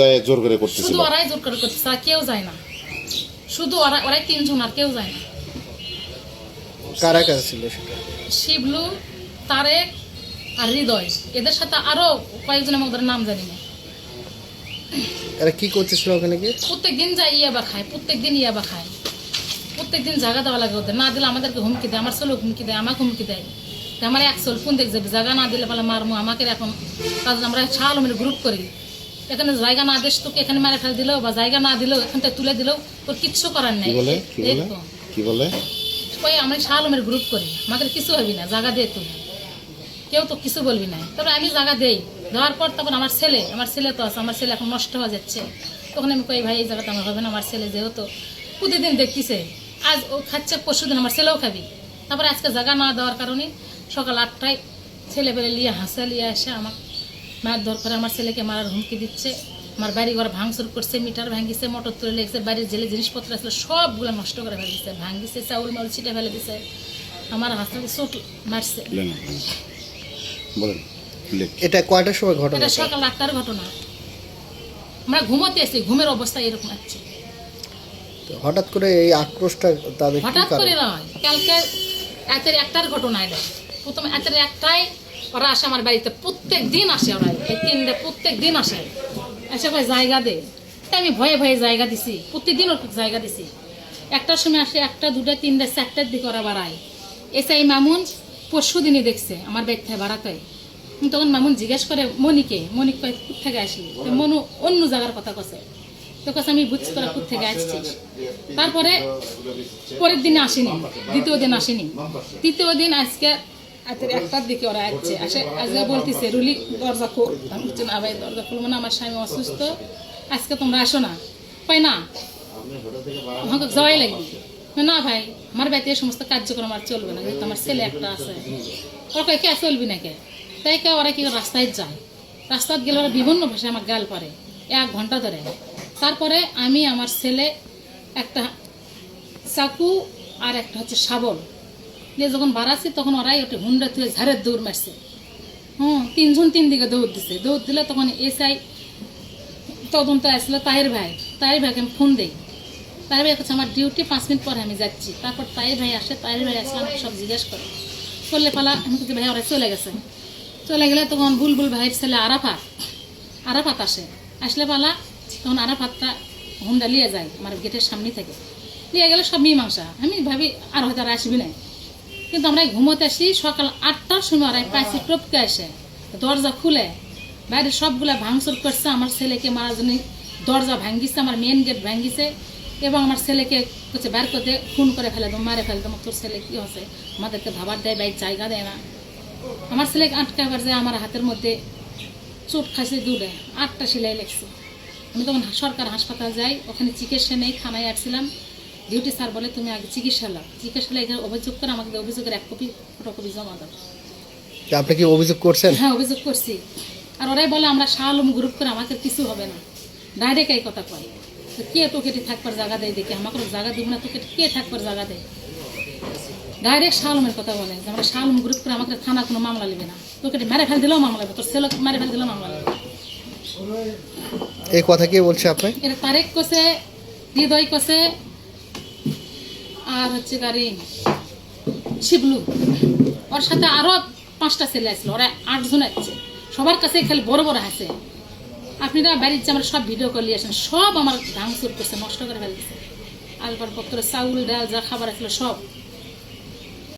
যায় জোর করে করতেছিল। শুধু ওরাই জোর করে করতেছে আর কেউ যায় না। শুধু ওরা ওরাই তিনজন আর কেউ যায় না। কারা কারা ছিল সেটা? শিবলু তারেক আর হৃদয়। এদের সাথে আরও কয়েকজন আমি ওদের নাম জানি না। এরা কি করতেছিল ওখানে গিয়ে? প্রত্যেক দিন যায় ইয়াবা খায় প্রত্যেক দিন ইয়াবা খায়। প্রত্যেক দিন জায়গা দেওয়া লাগে ওদের। না দিলে আমাদেরকে হুমকি দেয় আমার ছেলেও হুমকি দেয় আমাকে হুমকি দেয়। আমার এক চল কোন দেখ যাবে? জায়গা না দিলে বলে মারমু আমাকে এখন জন্য আমরা মেরে গ্রুপ করি। এখানে জায়গা না দেশ তোকে এখানে মারে ফেলে দিলেও বা জায়গা না দিলেও এখান থেকে তুলে দিলেও তোর কিচ্ছু করার নেই। বলে? কি বলে? কই আমরা শালমের গ্রুপ করি। আমাদের কিছু হবি না জায়গা দিয়ে তুই কেউ তো কিছু বলবি না। তবে আমি জায়গা দেই। দেওয়ার পর তখন আমার ছেলে আমার ছেলে তো আছে আমার ছেলে এখন নষ্ট হয়ে যাচ্ছে। তখন আমি কই ভাই এই জায়গাটা আমার হবে না আমার ছেলে যেহেতু প্রতিদিন দেখতেছে আজ ও খাচ্ছে পরশু দিন আমার ছেলেও খাবি। তারপরে আজকে জায়গা না দেওয়ার কারণে সকাল আটটায় ছেলে বেলে লিয়ে হাসা লিয়ে এসে আমার মায়ের দর করে আমার ছেলেকে মারার হুমকি দিচ্ছে আমার বাড়ি ঘর ভাঙচুর করছে মিটার ভাঙিছে মোটর তুলে লেগেছে বাড়ির জেলে জিনিসপত্র আসলে সবগুলো নষ্ট করে ফেলে দিচ্ছে ভাঙিছে চাউল মাউল ছিটে ফেলে দিছে আমার হাতে চোট মারছে। এটা কয়টার সময় ঘটনা? এটা সকাল আটটার ঘটনা। আমরা ঘুমোতে এসেছি ঘুমের অবস্থা এরকম আছে। হঠাৎ করে এই আক্রোশটা তাদের হঠাৎ করে নয় কালকে রাতের একটার ঘটনা এটা। প্রথম রাতের একটাই ওরা আসে আমার বাড়িতে প্রত্যেক দিন আসে ওরা এই তিনটা প্রত্যেক দিন আসে। এসে ভাই জায়গা দে। তাই আমি ভয়ে ভয়ে জায়গা দিছি। প্রতিদিন ওর জায়গা দিছি। একটার সময় আসে একটা দুটা তিনটা চারটার দিকে ওরা বাড়ায়। এসে এই মামুন পরশু দিনই দেখছে আমার বাড়ি থেকে বাড়াতে। তখন মামুন জিজ্ঞেস করে মনিকে মনিক কয় কোথ থেকে আসলি মনু অন্য জায়গার কথা কছে তো কাছে আমি বুঝছি তোরা কোথ থেকে আসছিস। তারপরে পরের দিনে আসেনি দ্বিতীয় দিন আসেনি। তৃতীয় দিন আজকে রাতের একটার দিকে ওরা আসছে। আসে, আজকে বলতেছে, রুলি, দরজা খোল। আমি না ভাই, দরজা খুলবো না, আমার স্বামী অসুস্থ। আজকে তোমরা আসো না। পাই না। আমাকে যাওয়াই লাগবে। না ভাই, আমার বাড়িতে এই সমস্ত কার্যক্রম আর চলবে না, যেহেতু আমার ছেলে একটা আছে। ওরা কে চলবি না কে তাই কে ওরা কি রাস্তায় যায়? রাস্তায় গেলে ওরা বিভিন্ন ভাষায় আমার গাল পারে, এক ঘণ্টা ধরে। তারপরে আমি, আমার ছেলে, একটা চাকু আর একটা হচ্ছে শাবল। দিয়ে যখন বাড়াচ্ছি তখন ওরাই ওটা হুন্ডা তুলে ঝাড়ের দৌড় মারছে। হুম, তিনজন তিন দিকে দৌড় দিছে। দৌড় দিলে তখন এসআই তদন্ত আসলো তাহের ভাই। তাহের ভাইকে আমি ফোন দিই। তাহের ভাই কাছে আমার ডিউটি পাঁচ মিনিট পরে আমি যাচ্ছি। তারপর তাহের ভাই আসে, তাহের ভাই আসলে আমাকে সব জিজ্ঞেস করে। করলে পালা, আমি কিন্তু ভাই, ওরা চলে গেছে। চলে গেলে তখন বুলবুল ভাইয়ের ছেলে আরাফাত আরাফাত আসে। আসলে পালা, তখন আরাফাতটা হুন্ডা নিয়ে যায়, আমার গেটের সামনে থেকে। নিয়ে গেলে সব মীমাংসা। আমি ভাবি, আর হয়তো আর আসবি না কিন্তু আমরা ঘুমোতে আসি, সকাল আটটার সময় ওরা পাইছি টপকে আসে, দরজা খুলে। বাইরে সবগুলা ভাঙচুর করছে, আমার ছেলেকে মারার জন্য দরজা ভাঙ্গিছে আমার মেন গেট ভাঙ্গিছে এবং আমার ছেলেকে হচ্ছে বের করতে খুন করে ফেলে দেবো মারে ফেলে দেবো তোর ছেলে কী হচ্ছে আমাদেরকে ভাবার দেয় বাইক জায়গা দেয় না। আমার ছেলেকে আটকাবার যে আমার হাতের মধ্যে চোট খাইছে দুটো আটটা সেলাই লেগছে। আমি তখন সরকার হাসপাতাল যাই, ওখানে চিকিৎসা নেই, থানায় আসছিলাম। ডিউটি স্যার বলে তুমি আগে চিকিৎসা লাও চিকিৎসা এখানে অভিযোগ করে আমাকে অভিযোগের এক কপি ফটোকপি জমা দাও। তা আপনি কি অভিযোগ করছেন? হ্যাঁ অভিযোগ করছি। আর ওরাই বলে আমরা শাহ আলম গ্রুপ করে আমাকে কিছু হবে না। ডাইরেক্ট এই কথা কয়। তো কে তোকে এটি থাকবার জায়গা দেয় দেখে? আমাকে তো জায়গা দিব না তোকে কে থাকবার জায়গা দেয়? ডাইরেক্ট শাহ আলমের কথা বলে যে আমরা শাহ আলম গ্রুপ করে আমাকে থানা কোনো মামলা নেবে না। তোকে এটি মেরে ফেল দিলেও মামলা নেবে তোর ছেলে মেরে ফেল দিলেও মামলা নেবে। এই কথা কে বলছে আপনি এটা তারেক কষে হৃদয় কষে আর হচ্ছে গাড়ি শিবলু। ওর সাথে আরও পাঁচটা ছেলে আসলো ওরা আটজন আসছে সবার কাছে খেলে বড় বড় আছে। আপনারা বাড়ির যে আমরা সব ভিডিও করে নিয়ে আসেন, সব আমার ভাঙচুর করছে, নষ্ট করে ফেলছে আলবার পত্র, চাউল, ডাল, যা খাবার আসলো সব।